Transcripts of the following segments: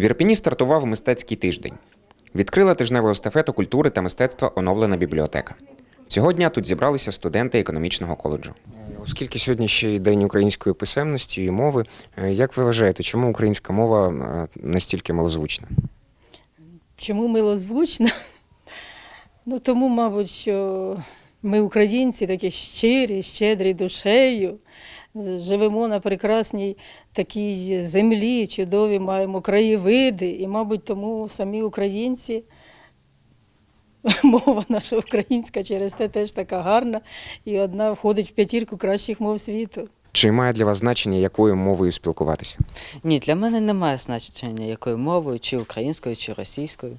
В Ірпіні стартував мистецький тиждень. Відкрила тижневу естафету культури та мистецтва оновлена бібліотека. Цього дня тут зібралися студенти економічного коледжу. Оскільки сьогодні ще й день української писемності і мови, е, як ви вважаєте, чому українська мова е, настільки малозвучна? Чому милозвучно? Ну, тому, мабуть, що ми, українці, такі щирі, щедрі душею, живемо на прекрасній такій землі, чудові, маємо краєвиди, і, мабуть, тому самі українці, мова наша українська через те теж така гарна, і одна входить в п'ятірку кращих мов світу. Чи має для вас значення, якою мовою спілкуватися? Ні, для мене немає значення, якою мовою, чи українською, чи російською.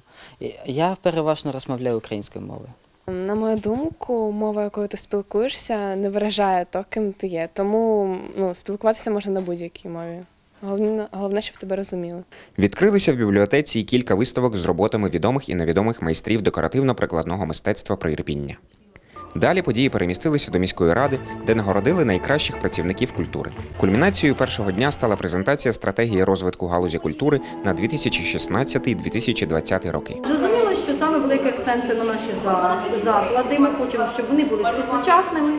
Я переважно розмовляю українською мовою. На мою думку, мова, якою ти спілкуєшся, не виражає то, ким ти є. Тому ну, спілкуватися можна на будь-якій мові. Головне, головне, щоб тебе розуміли. Відкрилися в бібліотеці і кілька виставок з роботами відомих і невідомих майстрів декоративно-прикладного мистецтва Приірпіння. Далі події перемістилися до міської ради, де нагородили найкращих працівників культури. Кульмінацією першого дня стала презентація стратегії розвитку галузі культури на 2016-2020 роки. Саме великий акцент це на наші заклади. Ми хочемо, щоб вони були всі сучасними,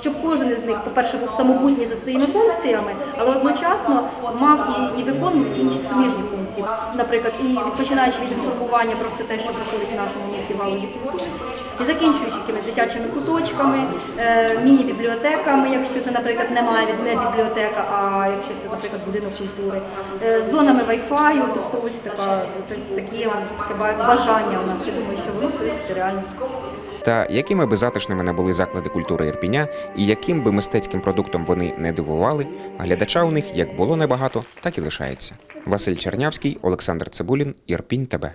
щоб кожен із них, по-перше, був самобутній за своїми функціями, але одночасно мав і, і виконував всі інші суміжні функції. Наприклад, і починаючи від інформування про все те, що проходить в нашому місті галузі і закінчуючи якимись дитячими куточками, е, міні-бібліотеками, якщо це, наприклад, немає не бібліотека, а якщо це, наприклад, будинок культури, е, зонами Wi-Fi, тобто ось така та- такі бажання у нас. Я думаю, що воно в принципі реально. Та якими би затишними не були заклади культури Ірпіня, і яким би мистецьким продуктом вони не дивували, глядача у них як було небагато, так і лишається. Василь Чернявський, Олександр Цибулін, Ірпінь ТБ.